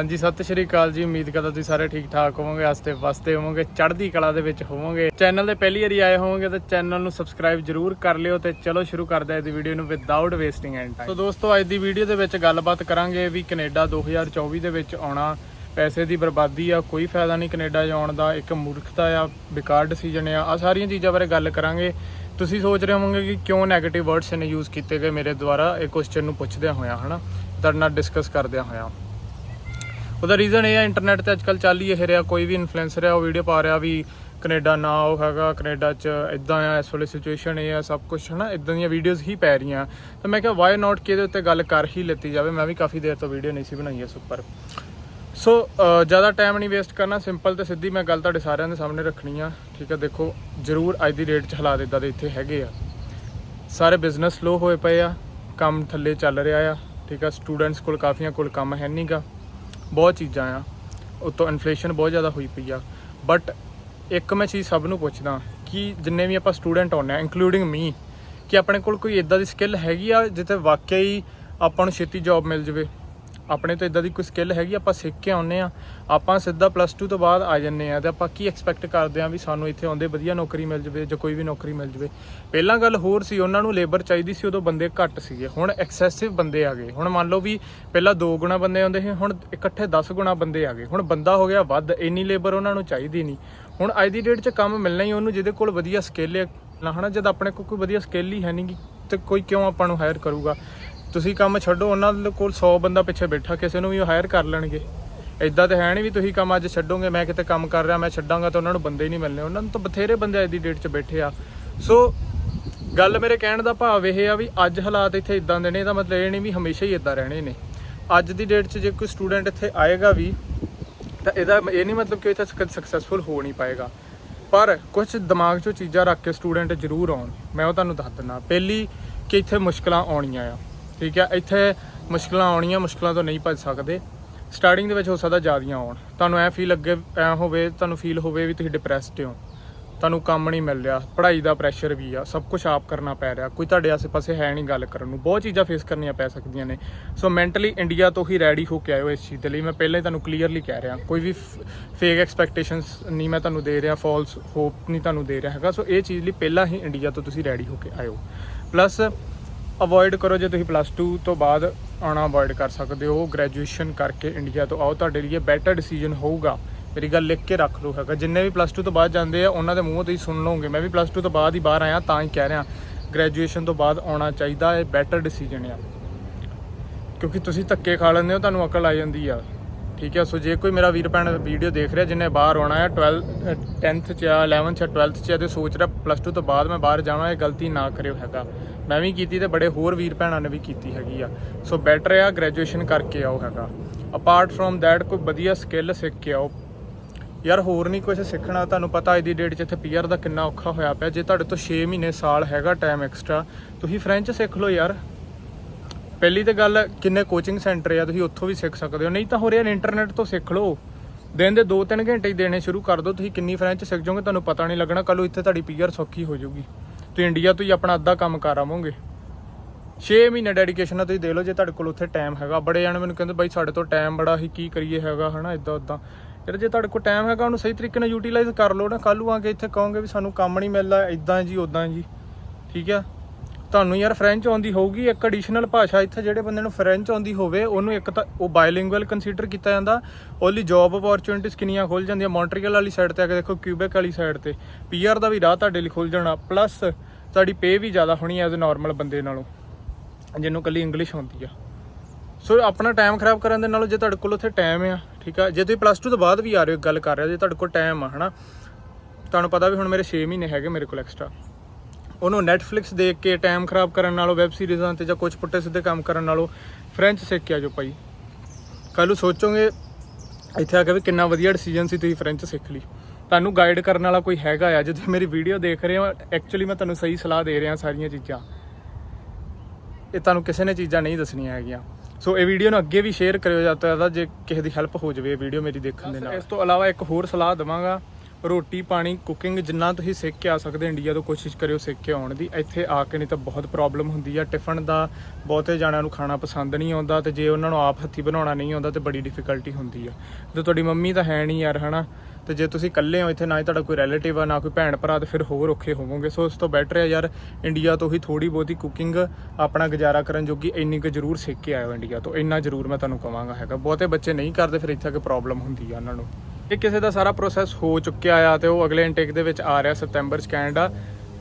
ਹਾਂਜੀ, ਸਤਿ ਸ਼੍ਰੀ ਅਕਾਲ ਜੀ। ਉਮੀਦ ਕਰਦਾ ਤੁਸੀਂ ਸਾਰੇ ਠੀਕ ਠਾਕ ਹੋਵੋਗੇ, ਆਸਤੇ ਵਸਤੇ ਹੋਵੋਗੇ, ਚੜ੍ਹਦੀ ਕਲਾ ਦੇ ਵਿੱਚ ਹੋਵੋਗੇ। ਚੈਨਲ ਤੇ ਪਹਿਲੀ ਵਾਰੀ ਆਏ ਹੋਵੋਗੇ ਤਾਂ ਚੈਨਲ ਨੂੰ ਸਬਸਕ੍ਰਾਈਬ ਜਰੂਰ ਕਰ ਲਿਓ ਤੇ ਚਲੋ ਸ਼ੁਰੂ ਕਰਦੇ ਹਾਂ ਇਸ ਵੀਡੀਓ ਨੂੰ without wasting and time so ਦੋਸਤੋ, ਅੱਜ ਦੀ ਵੀਡੀਓ ਦੇ ਵਿੱਚ ਗੱਲਬਾਤ ਕਰਾਂਗੇ ਵੀ ਕੈਨੇਡਾ 2024 ਦੇ ਵਿੱਚ ਆਉਣਾ ਪੈਸੇ ਦੀ ਬਰਬਾਦੀ ਆ, ਕੋਈ ਫਾਇਦਾ ਨਹੀਂ ਕੈਨੇਡਾ ਜਾਣ ਦਾ, ਇੱਕ ਮੂਰਖਤਾ ਆ, ਬੇਕਾਰ ਡਿਸੀਜਨ ਆ। ਆ ਸਾਰੀਆਂ ਚੀਜ਼ਾਂ ਬਾਰੇ ਗੱਲ ਕਰਾਂਗੇ। ਤੁਸੀਂ ਸੋਚ ਰਹੇ ਹੋਵੋਗੇ ਕਿ ਕਿਉਂ 네ਗੇਟਿਵ ਵਰਡਸ ਨੇ ਯੂਜ਼ ਕੀਤੇ ਗਏ ਮੇਰੇ ਦੁਆਰਾ, ਇਹ ਕੁਐਸਚਨ ਨੂੰ ਪੁੱਛਦਿਆਂ ਹੋਇਆਂ, ਹਨਾ? ਤੁਹਾਡੇ ਨਾਲ ਡਿਸਕਸ ਕਰਦਿਆਂ ਹੋਇਆ। ਉਹਦਾ ਰੀਜ਼ਨ ਇਹ ਆ ਇੰਟਰਨੈਟ ਤੇ ਅੱਜਕੱਲ ਚੱਲ ਹੀ ਇਹ ਰਿਹਾ, ਕੋਈ ਵੀ ਇਨਫਲੂਐਂਸਰ ਆ, ਉਹ ਵੀਡੀਓ ਪਾ ਰਿਹਾ ਵੀ ਕੈਨੇਡਾ ਨਾ ਉਹ ਹੈਗਾ, ਕੈਨੇਡਾ 'ਚ ਇਦਾਂ ਆ, ਇਸ ਵੇਲੇ ਸਿਚੁਏਸ਼ਨ ਇਹ ਆ, ਸਭ ਕੁਝ ਹਨਾ ਇਦਾਂ ਦੀਆਂ ਵੀਡੀਓਜ਼ ਹੀ ਪੈ ਰਹੀਆਂ। ਤਾਂ ਮੈਂ ਕਿਹਾ ਵਾਈ ਨਾਟ ਕਿ ਇਹਦੇ ਉੱਤੇ ਗੱਲ ਕਰ ਹੀ ਲੈਤੀ ਜਾਵੇ। ਮੈਂ ਵੀ ਕਾਫੀ ਦੇਰ ਤੋਂ ਵੀਡੀਓ ਨਹੀਂ ਸੀ ਬਣਾਈ ਇਸ ਉੱਪਰ। ਸੋ ਜ਼ਿਆਦਾ ਟਾਈਮ ਨਹੀਂ ਵੇਸਟ ਕਰਨਾ ਸਿੰਪਲ ਤੇ ਸਿੱਧੀ ਮੈਂ ਗੱਲ ਤੁਹਾਡੇ ਸਾਰਿਆਂ ਦੇ ਸਾਹਮਣੇ ਰੱਖਣੀ ਆ। ਠੀਕ ਆ, ਦੇਖੋ, ਜਰੂਰ ਅੱਜ ਦੀ ਡੇਟ 'ਚ ਹਾਲਾਤ ਇਦਾਂ ਦੇ ਇੱਥੇ ਹੈਗੇ ਆ। ਸਾਰੇ ਬਿਜ਼ਨਸ ਲੋ ਹੋਏ ਪਏ ਆ, ਕੰਮ ਥੱਲੇ ਚੱਲ ਰਿਹਾ ਆ। ਠੀਕ ਆ ਸਟੂਡੈਂਟਸ ਕੋਲ ਕਾਫੀਆਂ ਕੋਲ ਕੰਮ ਹੈ ਨਹੀਂਗਾ ਬਹੁਤ ਚੀਜ਼ਾਂ ਆ। ਉਤੋਂ ਇਨਫਲੇਸ਼ਨ ਬਹੁਤ ਜ਼ਿਆਦਾ ਹੋਈ ਪਈ ਆ। ਬਟ ਇੱਕ ਮੈਂ ਚੀਜ਼ ਸਭ ਨੂੰ ਪੁੱਛਦਾ ਕਿ ਜਿੰਨੇ ਵੀ ਆਪਾਂ ਸਟੂਡੈਂਟ ਆਉਂਦੇ ਆ ਇਨਕਲੂਡਿੰਗ ਮੀ ਕਿ ਆਪਣੇ ਕੋਲ ਕੋਈ ਇਦਾਂ ਦੀ ਸਕਿੱਲ ਹੈਗੀ ਆ ਜਿੱਥੇ ਵਾਕਿਆ ਹੀ ਆਪਾਂ ਨੂੰ ਛੇਤੀ ਜੌਬ ਮਿਲ ਜਵੇ? ਆਪਣੇ ਤੋਂ ਇਦਾਂ ਦੀ ਕੋਈ ਸਕਿੱਲ ਹੈਗੀ, ਆਪਾਂ ਸਿੱਖ ਕੇ ਆਉਂਦੇ ਆ ਆਪਾਂ ਸਿੱਧਾ ਪਲੱਸ 2 ਤੋਂ ਬਾਅਦ ਆ ਜੰਨੇ ਆ ਤੇ ਆਪਾਂ ਕੀ ਐਕਸਪੈਕਟ ਕਰਦੇ ਆ ਵੀ ਸਾਨੂੰ ਇੱਥੇ ਆਉਂਦੇ ਵਧੀਆ ਨੌਕਰੀ ਮਿਲ ਜਵੇ ਜਾਂ ਕੋਈ ਵੀ ਨੌਕਰੀ ਮਿਲ ਜਵੇ। ਪਹਿਲਾਂ ਗੱਲ ਹੋਰ ਸੀ, ਉਹਨਾਂ ਨੂੰ ਲੇਬਰ ਚਾਹੀਦੀ ਸੀ, ਉਦੋਂ ਬੰਦੇ ਘੱਟ ਸੀਗੇ। ਹੁਣ ਐਕਸੈਸਿਵ ਬੰਦੇ ਆ ਗਏ। ਹੁਣ ਮੰਨ ਲਓ ਵੀ ਪਹਿਲਾਂ 2 ਗੁਣਾ ਬੰਦੇ ਆਉਂਦੇ ਸੀ, ਹੁਣ ਇਕੱਠੇ 10 ਗੁਣਾ ਬੰਦੇ ਆ ਗਏ। ਹੁਣ ਬੰਦਾ ਹੋ ਗਿਆ ਵੱਧ, ਇੰਨੀ ਲੇਬਰ ਉਹਨਾਂ ਨੂੰ ਚਾਹੀਦੀ ਨਹੀਂ। ਹੁਣ ਅੱਜ ਦੀ ਡੇਟ 'ਚ ਕੰਮ ਮਿਲਣਾ ਹੀ ਉਹਨੂੰ, ਜਿਹਦੇ ਕੋਲ ਵਧੀਆ ਸਕਿੱਲ ਹੈ। ਨਾ ਹਨਾ, ਜਦ ਆਪਣੇ ਕੋਲ ਕੋਈ ਵਧੀਆ ਸਕਿੱਲ ਹੀ ਹੈ ਨਹੀਂ ਤੇ ਕੋਈ ਕਿਉਂ ਆਪਾਂ ਨੂੰ ਹਾਇਰ ਕਰੂਗਾ? ਤੁਸੀਂ ਕੰਮ ਛੱਡੋ, ਉਹਨਾਂ ਦੇ ਕੋਲ 100 ਬੰਦਾ ਪਿੱਛੇ ਬੈਠਾ, ਕਿਸੇ ਨੂੰ ਵੀ ਹਾਇਰ ਕਰ ਲੈਣਗੇ। ਇਦਾਂ ਤੇ ਹੈ ਨਹੀਂ ਵੀ ਤੁਸੀਂ ਕੰਮ ਅੱਜ ਛੱਡੋਗੇ, ਮੈਂ ਕਿਤੇ ਕੰਮ ਕਰ ਰਿਹਾ, ਮੈਂ ਛੱਡਾਂਗਾ ਤਾਂ ਉਹਨਾਂ ਨੂੰ ਬੰਦੇ ਹੀ ਨਹੀਂ ਮਿਲਣੇ। ਉਹਨਾਂ ਨੂੰ ਤਾਂ ਬਥੇਰੇ ਬੰਦੇ ਅੱਜ ਦੀ ਡੇਟ 'ਚ ਬੈਠੇ ਆ। ਸੋ ਗੱਲ ਮੇਰੇ ਕਹਿਣ ਦਾ ਭਾਵ ਇਹ ਆ ਵੀ ਅੱਜ ਹਾਲਾਤ ਇੱਥੇ ਇਦਾਂ ਦੇ ਨੇ, ਇਹਦਾ ਮਤਲਬ ਇਹ ਨਹੀਂ ਵੀ ਹਮੇਸ਼ਾ ਹੀ ਇਦਾਂ ਰਹਿਣੇ ਨੇ। ਅੱਜ ਦੀ ਡੇਟ 'ਚ ਜੇ ਕੋਈ ਸਟੂਡੈਂਟ ਇੱਥੇ ਆਏਗਾ ਵੀ, ਤਾਂ ਇਹਦਾ ਇਹ ਨਹੀਂ ਮਤਲਬ ਕਿ ਇੱਥੇ ਸਕਸੈਸਫੁਲ ਹੋ ਨਹੀਂ ਪਾਏਗਾ। ਪਰ ਕੁਝ ਦਿਮਾਗ 'ਚੋਂ ਚੀਜ਼ਾਂ ਰੱਖ ਕੇ ਸਟੂਡੈਂਟ ਜ਼ਰੂਰ ਆਉਣ। ਮੈਂ ਉਹ ਤੁਹਾਨੂੰ ਦੱਸ ਦਿੰਦਾ। ਪਹਿਲੀ ਕਿ ਇੱਥੇ ਮੁਸ਼ਕਲਾਂ ਆਉਣੀਆਂ ਆ। ਠੀਕ ਹੈ ਇੱਥੇ ਮੁਸ਼ਕਲਾਂ ਆਉਣੀਆਂ, ਮੁਸ਼ਕਲਾਂ ਤੋਂ ਨਹੀਂ ਭੱਜ ਸਕਦੇ। ਸਟਾਰਟਿੰਗ ਦੇ ਵਿੱਚ ਹੋ ਸਕਦਾ ਜ਼ਿਆਦੀਆਂ ਆਉਣ। ਤੁਹਾਨੂੰ ਐ ਫੀਲ ਅੱਗੇ ਐ ਹੋਵੇ, ਤੁਹਾਨੂੰ ਫੀਲ ਹੋਵੇ ਵੀ ਤੁਸੀਂ ਡਿਪਰੈਸਡ ਹੋ। ਤੁਹਾਨੂੰ ਕੰਮ ਨਹੀਂ ਮਿਲ ਰਿਹਾ, ਪੜ੍ਹਾਈ ਦਾ ਪ੍ਰੈਸ਼ਰ ਵੀ ਆ, ਸਭ ਕੁਝ ਆਪ ਕਰਨਾ ਪੈ ਰਿਹਾ। ਕੋਈ ਤੁਹਾਡੇ ਆਸੇ ਪਾਸੇ ਹੈ ਨਹੀਂ ਗੱਲ ਕਰਨ ਨੂੰ। ਬਹੁਤ ਚੀਜ਼ਾਂ ਫੇਸ ਕਰਨੀਆਂ ਪੈ ਸਕਦੀਆਂ ਨੇ। ਸੋ ਮੈਂਟਲੀ ਇੰਡੀਆ ਤੋਂ ਹੀ ਰੈਡੀ ਹੋ ਕੇ ਆਇਓ ਇਸ ਚੀਜ਼ ਦੇ ਲਈ। ਮੈਂ ਪਹਿਲਾਂ ਹੀ ਤੁਹਾਨੂੰ ਕਲੀਅਰਲੀ ਕਹਿ ਰਿਹਾ। ਕੋਈ ਵੀ ਫੇਕ ਐਕਸਪੈਕਟੇਸ਼ਨਸ ਨਹੀਂ ਮੈਂ ਤੁਹਾਨੂੰ ਦੇ ਰਿਹਾ ਫਾਲਸ ਹੋਪ ਨਹੀਂ ਤੁਹਾਨੂੰ ਦੇ ਰਿਹਾ ਹੈਗਾ। ਸੋ ਇਹ ਚੀਜ਼ ਲਈ ਪਹਿਲਾਂ ਹੀ ਇੰਡੀਆ ਤੋਂ ਤੁਸੀਂ ਰੈਡੀ ਹੋ ਕੇ ਆਇਓ। ਪਲੱਸ ਅਵੋਇਡ ਕਰੋ ਜੇ ਤੁਸੀਂ ਪਲੱਸ 2 ਤੋਂ ਬਾਅਦ ਆਉਣਾ ਅਵੋਇਡ ਕਰ ਸਕਦੇ ਹੋ। ਗ੍ਰੈਜੂਏਸ਼ਨ ਕਰਕੇ ਇੰਡੀਆ ਤੋਂ ਆਓ। ਤੁਹਾਡੇ ਲਈ ਬੈਟਰ ਡਿਸੀਜਨ ਹੋਊਗਾ। ਮੇਰੀ ਗੱਲ ਲਿਖ ਕੇ ਰੱਖ ਲਓ ਹੈਗਾ। ਜਿੰਨੇ ਵੀ ਪਲੱਸ 2 ਤੋਂ ਬਾਅਦ ਜਾਂਦੇ ਆ, ਉਹਨਾਂ ਦੇ ਮੂੰਹੋਂ ਤੁਸੀਂ ਸੁਣ ਲਓਗੇ। ਮੈਂ ਵੀ ਪਲੱਸ 2 ਤੋਂ ਬਾਅਦ ਹੀ ਬਾਹਰ ਆਇਆ, ਤਾਂ ਹੀ ਕਹਿ ਰਿਹਾ। ਗ੍ਰੈਜੂਏਸ਼ਨ ਤੋਂ ਬਾਅਦ ਆਉਣਾ ਚਾਹੀਦਾ, ਇਹ ਬੈਟਰ ਡਿਸੀਜਨ ਆ। ਕਿਉਂਕਿ ਤੁਸੀਂ ਧੱਕੇ ਖਾ ਲੈਂਦੇ ਹੋ, ਤੁਹਾਨੂੰ ਅਕਲ ਆ ਜਾਂਦੀ ਆ। ਠੀਕ ਹੈ, ਸੋ ਜੇ ਕੋਈ ਮੇਰਾ ਵੀਰ ਭੈਣ ਵੀਡੀਓ ਦੇਖ ਰਿਹਾ ਜਿੰਨੇ ਬਾਹਰ ਆਉਣਾ ਹੈ 12 10th ਚ ਆ 11th ਚ 12th ਚ ਆ ਤੇ ਸੋਚ ਰਿਹਾ ਪਲੱਸ 2 ਤੋਂ ਬਾਅਦ ਮੈਂ ਬਾਹਰ ਜਾਵਾਂ, ਇਹ ਗਲਤੀ ਨਾ ਕਰਿਓ ਹੈਗਾ। ਮੈਂ ਵੀ ਕੀਤੀ ਤੇ ਬੜੇ ਹੋਰ ਵੀਰ ਭੈਣਾਂ ਨੇ ਵੀ ਕੀਤੀ ਹੈਗੀ ਆ। ਸੋ ਬੈਟਰ ਆ ਗ੍ਰੈਜੂਏਸ਼ਨ ਕਰਕੇ ਆਓ ਹੈਗਾ। ਅਪਾਰਟ ਫਰੋਮ ਥੈਟ ਕੋਈ ਵਧੀਆ ਸਕਿੱਲ ਸਿੱਖ ਕੇ ਆਓ। ਯਾਰ ਹੋਰ ਨਹੀਂ ਕੁਝ ਸਿੱਖਣਾ, ਤੁਹਾਨੂੰ ਪਤਾ ਅੱਜ ਦੀ ਡੇਟ 'ਚ ਇੱਥੇ ਪੀਆਰ ਦਾ ਕਿੰਨਾ ਔਖਾ ਹੋਇਆ ਪਿਆ। ਜੇ ਤੁਹਾਡੇ ਤੋਂ 6 ਮਹੀਨੇ ਸਾਲ ਹੈਗਾ ਟਾਈਮ ਐਕਸਟਰਾ ਤੁਸੀਂ ਫ੍ਰੈਂਚ ਸਿੱਖ ਲਓ ਯਾਰ। ਪਹਿਲੀ ਤਾਂ ਗੱਲ, ਕਿੰਨੇ ਕੋਚਿੰਗ ਸੈਂਟਰ ਆ, ਤੁਸੀਂ ਉੱਥੋਂ ਵੀ ਸਿੱਖ ਸਕਦੇ ਹੋ। ਨਹੀਂ ਤਾਂ ਹੋ ਰਿਹਾ ਇੰਟਰਨੈਟ ਤੋਂ ਸਿੱਖ ਲਓ। ਦਿਨ ਦੇ 2-3 ਘੰਟੇ ਹੀ ਦੇਣੇ ਸ਼ੁਰੂ ਕਰ ਦਿਓ, ਤੁਸੀਂ ਕਿੰਨੀ ਫ੍ਰੈਂਚ ਸਿੱਖ ਜਾਓਗੇ, ਤੁਹਾਨੂੰ ਪਤਾ ਨਹੀਂ ਲੱਗਣਾ ਕੱਲ ਨੂੰ ਇੱਥੇ ਤੁਹਾਡੀ ਪੀਆਰ ਸੌਖੀ ਹੋ ਜਾਊਗੀ। ਤੁਸੀਂ ਇੰਡੀਆ ਤੋਂ ਹੀ ਆਪਣਾ ਅੱਧਾ ਕੰਮ ਕਰ ਆਵੋਗੇ। 6 ਮਹੀਨੇ ਡੈਡੀਕੇਸ਼ਨ ਨਾਲ ਤੁਸੀਂ ਦੇ ਲਓ, ਜੇ ਤੁਹਾਡੇ ਕੋਲ ਉੱਥੇ ਟਾਈਮ ਹੈਗਾ। ਬੜੇ ਜਾਣੇ ਮੈਨੂੰ ਕਹਿੰਦੇ, ਬਾਈ, ਸਾਡੇ ਤੋਂ ਟਾਈਮ ਬੜਾ ਹੀ, ਕੀ ਕਰੀਏ ਹੈਗਾ, ਹਨਾ ਇਦਾਂ ਉਦਾਂ ਯਾਰ, ਜੇ ਤੁਹਾਡੇ ਕੋਲ ਟਾਈਮ ਹੈਗਾ, ਉਹਨੂੰ ਸਹੀ ਤਰੀਕੇ ਨਾਲ ਯੂਟਿਲਾਈਜ਼ ਕਰ ਲਓ ਨਾ। ਕੱਲ ਨੂੰ ਆ ਕੇ ਇੱਥੇ ਕਹੋਗੇ ਵੀ ਸਾਨੂੰ ਕੰਮ ਨਹੀਂ ਮਿਲਦਾ ਇਦਾਂ ਜੀ ਉਦਾਂ ਜੀ। ਠੀਕ ਆ? ਤੁਹਾਨੂੰ ਯਾਰ ਫ੍ਰੈਂਚ ਆਉਂਦੀ ਹੋਊਗੀ, ਇੱਕ ਐਡੀਸ਼ਨਲ ਭਾਸ਼ਾ ਇੱਥੇ ਜਿਹੜੇ ਬੰਦੇ ਨੂੰ ਫ੍ਰੈਂਚ ਆਉਂਦੀ ਹੋਵੇ, ਉਹਨੂੰ ਇੱਕ ਤਾਂ ਉਹ ਬਾਇਲਿੰਗੁਅਲ ਕੰਸੀਡਰ ਕੀਤਾ ਜਾਂਦਾ। ਉਹਲੀ ਜੌਬ ਅਪੋਰਚੁਨਿਟੀਜ਼ ਕਿੰਨੀਆਂ ਖੁੱਲ ਜਾਂਦੀਆਂ ਮੌਂਟਰੀਅਲ ਵਾਲੀ ਸਾਈਡ ਤੇ ਆ ਕੇ ਦੇਖੋ ਕਿਊਬੈਕ ਵਾਲੀ ਸਾਈਡ ਤੇ। ਪੀਆਰ ਦਾ ਵੀ ਰਾਹ ਤੁਹਾਡੇ ਲਈ ਖੁੱਲ ਜਾਣਾ ਪਲੱਸ ਤੁਹਾਡੀ ਪੇ ਵੀ ਜ਼ਿਆਦਾ ਹੋਣੀ ਐਜ਼ ਅ ਨਾਰਮਲ ਬੰਦੇ ਨਾਲੋਂ, ਜਿਹਨੂੰ ਕੱਲੀ ਇੰਗਲਿਸ਼ ਆਉਂਦੀ ਆ। ਸੋ ਆਪਣਾ ਟਾਈਮ ਖਰਾਬ ਕਰਨ ਦੇ ਨਾਲੋਂ ਜੇ ਤੁਹਾਡੇ ਕੋਲ ਉੱਥੇ ਟਾਈਮ ਆ, ਠੀਕ ਆ, ਜੇ ਤੁਸੀਂ ਪਲੱਸ 2 ਤੋਂ ਬਾਅਦ ਵੀ ਆ ਰਹੇ ਹੋ ਗੱਲ ਕਰ ਰਹੇ ਹੋ, ਜੇ ਤੁਹਾਡੇ ਕੋਲ ਟਾਈਮ ਆ, ਹਨਾ। ਤੁਹਾਨੂੰ ਪਤਾ ਵੀ ਹੁਣ ਮੇਰੇ 6 ਮਹੀਨੇ ਹੈਗੇ ਮੇਰੇ ਕੋਲ ਐਕਸਟਰਾ ਉਹਨੂੰ ਨੈਟਫਲਿਕਸ ਦੇਖ ਕੇ ਟਾਈਮ ਖਰਾਬ ਕਰਨ ਨਾਲੋਂ ਵੈਬ ਸੀਰੀਜ਼ਾਂ ਤੇ ਜਾਂ ਕੁਝ ਪੁੱਟੇ ਸਿੱਧੇ ਕੰਮ ਕਰਨ ਨਾਲੋਂ ਫ੍ਰੈਂਚ ਸਿੱਖ ਕੇ ਆ ਜਾਓ ਭਾਈ। ਕੱਲ ਨੂੰ ਸੋਚੋਗੇ ਇੱਥੇ ਆ ਕੇ ਵੀ ਕਿੰਨਾ ਵਧੀਆ ਡਿਸੀਜਨ ਸੀ ਤੁਸੀਂ ਫ੍ਰੈਂਚ ਸਿੱਖ ਲਈ। ਤੁਹਾਨੂੰ ਗਾਈਡ ਕਰਨ ਵਾਲਾ ਕੋਈ ਹੈਗਾ ਆ? ਜੇ ਤੁਸੀਂ ਮੇਰੀ ਵੀਡੀਓ ਦੇਖ ਰਹੇ ਹੋ ਐਕਚੁਅਲੀ ਮੈਂ ਤੁਹਾਨੂੰ ਸਹੀ ਸਲਾਹ ਦੇ ਰਿਹਾ ਸਾਰੀਆਂ ਚੀਜ਼ਾਂ। ਇਹ ਤੁਹਾਨੂੰ ਕਿਸੇ ਨੇ ਚੀਜ਼ਾਂ ਨਹੀਂ ਦੱਸਣੀਆਂ ਹੈਗੀਆਂ। ਸੋ ਇਹ ਵੀਡੀਓ ਨੂੰ ਅੱਗੇ ਵੀ ਸ਼ੇਅਰ ਕਰਿਓ ਜਾਂ ਤਾਂ ਜੇ ਕਿਸੇ ਦੀ ਹੈਲਪ ਹੋ ਜਾਵੇ ਇਹ ਵੀਡੀਓ ਮੇਰੀ ਦੇਖਣ ਦੇ ਨਾਲ। ਇਸ ਤੋਂ ਇਲਾਵਾ ਇੱਕ ਹੋਰ ਸਲਾਹ ਦਵਾਂਗਾ। ਰੋਟੀ ਪਾਣੀ ਕੁਕਿੰਗ ਜਿੰਨਾ ਤੁਸੀਂ ਸਿੱਖ ਕੇ ਆ ਸਕਦੇ ਇੰਡੀਆ ਤੋਂ, ਕੋਸ਼ਿਸ਼ ਕਰਿਓ ਸਿੱਖ ਕੇ ਆਉਣ ਦੀ। ਇੱਥੇ ਆ ਕੇ ਨਹੀਂ ਤਾਂ ਬਹੁਤ ਪ੍ਰੋਬਲਮ ਹੁੰਦੀ ਆ। ਟਿਫਨ ਦਾ ਬਹੁਤੇ ਜਾਣਿਆਂ ਨੂੰ ਖਾਣਾ ਪਸੰਦ ਨਹੀਂ ਆਉਂਦਾ ਤੇ ਜੇ ਉਹਨਾਂ ਨੂੰ ਆਪ ਹੱਥੀ ਬਣਾਉਣਾ ਨਹੀਂ ਆਉਂਦਾ ਤੇ ਬੜੀ ਡਿਫਿਕਲਟੀ ਹੁੰਦੀ ਆ। ਤੇ ਤੁਹਾਡੀ ਮੰਮੀ ਤਾਂ ਹੈ ਨਹੀਂ ਯਾਰ, ਹਨਾ? ਤੇ ਜੇ ਤੁਸੀਂ ਇਕੱਲੇ ਹੋ ਇੱਥੇ, ਨਾ ਹੀ ਤੁਹਾਡਾ ਕੋਈ ਰਿਲੇਟਿਵ ਆ, ਨਾ ਕੋਈ ਭੈਣ ਭਰਾ ਤੇ ਫਿਰ ਹੋਰ ਔਖੇ ਹੋਵੋਗੇ। ਸੋ ਇਸ ਤੋਂ ਬੈਟਰ ਹੈ ਯਾਰ ਇੰਡੀਆ ਤੋਂ ਹੀ ਥੋੜੀ ਬਹੁਤੀ ਕੁਕਿੰਗ ਆਪਣਾ ਗੁਜ਼ਾਰਾ ਕਰਨ ਜੋਗੀ ਇੰਨੀ ਕੁ ਜ਼ਰੂਰ ਸਿੱਖ ਕੇ ਆਇਓ ਇੰਡੀਆ ਤੋਂ। ਇੰਨਾ ਜ਼ਰੂਰ ਮੈਂ ਤੁਹਾਨੂੰ ਕਹਾਂਗਾ ਹੈਗਾ। ਬਹੁਤੇ ਬੱਚੇ ਨਹੀਂ ਕਰਦੇ, ਫਿਰ ਇੱਥੇ ਆ ਕੇ ਪ੍ਰੋਬਲਮ ਹੁੰਦੀ ਆ ਉਹਨਾਂ ਨੂੰ। ਇਹ ਕਿਸੇ ਦਾ ਸਾਰਾ ਪ੍ਰੋਸੈਸ ਹੋ ਚੁੱਕਿਆ ਆ ਤੇ ਉਹ ਅਗਲੇ ਇਨਟੇਕ ਦੇ ਵਿੱਚ ਆ ਰਿਹਾ ਸਤੰਬਰ ਚ ਕੈਨੇਡਾ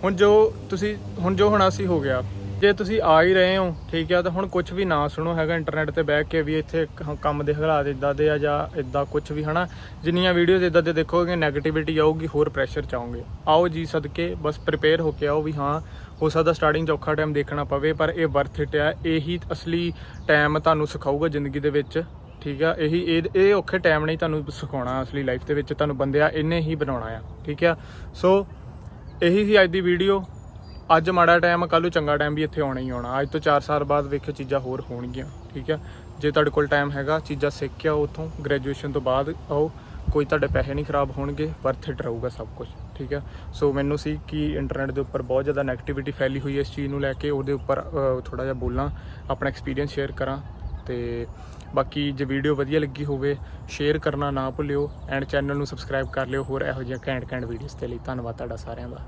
ਹੁਣ ਜੋ ਤੁਸੀਂ, ਹੁਣ ਜੋ ਹੁਣ ਅਸੀਂ ਹੋ ਗਿਆ, ਜੇ ਤੁਸੀਂ ਆ ਹੀ ਰਹੇ ਹੋ, ਠੀਕ ਆ, ਤਾਂ ਹੁਣ ਕੁਝ ਵੀ ਨਾ ਸੁਣੋ, ਹੈਗਾ ਇੰਟਰਨੈਟ ਤੇ ਬਹਿ ਕੇ ਵੀ ਇੱਥੇ ਕੰਮ ਦੇ ਹਾਲਾਤ ਇਦਾਂ ਦੇ ਆ ਜਾਂ ਇਦਾਂ ਕੁਝ ਵੀ, ਹਨਾ? ਜਿੰਨੀਆਂ ਵੀਡੀਓਜ਼ ਇਦਾਂ ਦੇ ਦੇਖੋਗੇ 네ਗੇਟਿਵਿਟੀ ਆਊਗੀ, ਹੋਰ ਪ੍ਰੈਸ਼ਰ ਚਾਹੋਗੇ ਆਓ ਜੀ ਸਦਕੇ, ਬਸ ਪ੍ਰਿਪੇਅਰ ਹੋ ਕੇ ਆਓ ਵੀ ਹਾਂ, ਹੋ ਸਕਦਾ ਸਟਾਰਟਿੰਗ 'ਚ ਔਖਾ ਟਾਈਮ ਦੇਖਣਾ ਪਵੇ, ਪਰ ਇਹ ਵਰਥ ਇਟ ਆ। ਇਹੀ ਅਸਲੀ ਟਾਈਮ ਤੁਹਾਨੂੰ ਸਿਖਾਊਗਾ ਜ਼ਿੰਦਗੀ ਦੇ ਵਿੱਚ। ਠੀਕ ਆ, ਇਹੀ ਇਹ ਇਹ ਔਖੇ ਟਾਈਮ ਨਹੀਂ ਤੁਹਾਨੂੰ ਸਿਖਾਉਣਾ ਅਸਲੀ ਲਾਈਫ ਦੇ ਵਿੱਚ, ਤੁਹਾਨੂੰ ਬੰਦਿਆ ਇਹਨੇ ਹੀ ਬਣਾਉਣਾ ਆ, ਠੀਕ ਆ? ਸੋ ਇਹੀ ਸੀ ਅੱਜ ਦੀ ਵੀਡੀਓ ਅੱਜ ਮਾੜਾ ਟਾਈਮ ਕੱਲ੍ਹ ਨੂੰ ਚੰਗਾ ਟਾਈਮ ਵੀ ਇੱਥੇ ਆਉਣਾ ਹੀ ਆਉਣਾ। ਅੱਜ ਤੋਂ 4 ਸਾਲ ਬਾਅਦ ਵੇਖਿਓ ਚੀਜ਼ਾਂ ਹੋਰ ਹੋਣਗੀਆਂ, ਠੀਕ ਆ? ਜੇ ਤੁਹਾਡੇ ਕੋਲ ਟਾਈਮ ਹੈਗਾ, ਚੀਜ਼ਾਂ ਸਿੱਖ ਕੇ ਆਓ ਉੱਥੋਂ ਗ੍ਰੈਜੂਏਸ਼ਨ ਤੋਂ ਬਾਅਦ ਆਓ। ਕੋਈ ਤੁਹਾਡੇ ਪੈਸੇ ਨਹੀਂ ਖਰਾਬ ਹੋਣਗੇ ਵਰਥ ਇਟ ਰਹੂਗਾ ਸਭ ਕੁਝ ਠੀਕ ਆ? ਸੋ ਮੈਨੂੰ ਸੀ ਕਿ ਇੰਟਰਨੈਟ ਦੇ ਉੱਪਰ ਬਹੁਤ ਜ਼ਿਆਦਾ 네ਗੇਟਿਵਿਟੀ ਫੈਲੀ ਹੋਈ ਹੈ ਇਸ ਚੀਜ਼ ਨੂੰ ਲੈ ਕੇ, ਉਹਦੇ ਉੱਪਰ ਥੋੜਾ ਜਿਹਾ ਬੋਲਾਂ, ਆਪਣਾ ਐਕਸਪੀਰੀਅੰਸ ਸ਼ੇਅਰ ਕਰਾਂ ਤੇ ਬਾਕੀ ਜੇ ਵੀਡੀਓ ਵਧੀਆ ਲੱਗੀ ਹੋਵੇ ਸ਼ੇਅਰ ਕਰਨਾ ਨਾ ਭੁੱਲਿਓ ਐਂਡ ਚੈਨਲ ਨੂੰ ਸਬਸਕ੍ਰਾਈਬ ਕਰ ਲਿਓ, ਹੋਰ ਇਹੋ ਜਿਹੀਆਂ ਘੈਂਟ ਘੈਂਟ ਵੀਡੀਓਜ਼ ਦੇ ਲਈ ਧੰਨਵਾਦ ਤੁਹਾਡਾ ਸਾਰਿਆਂ ਦਾ।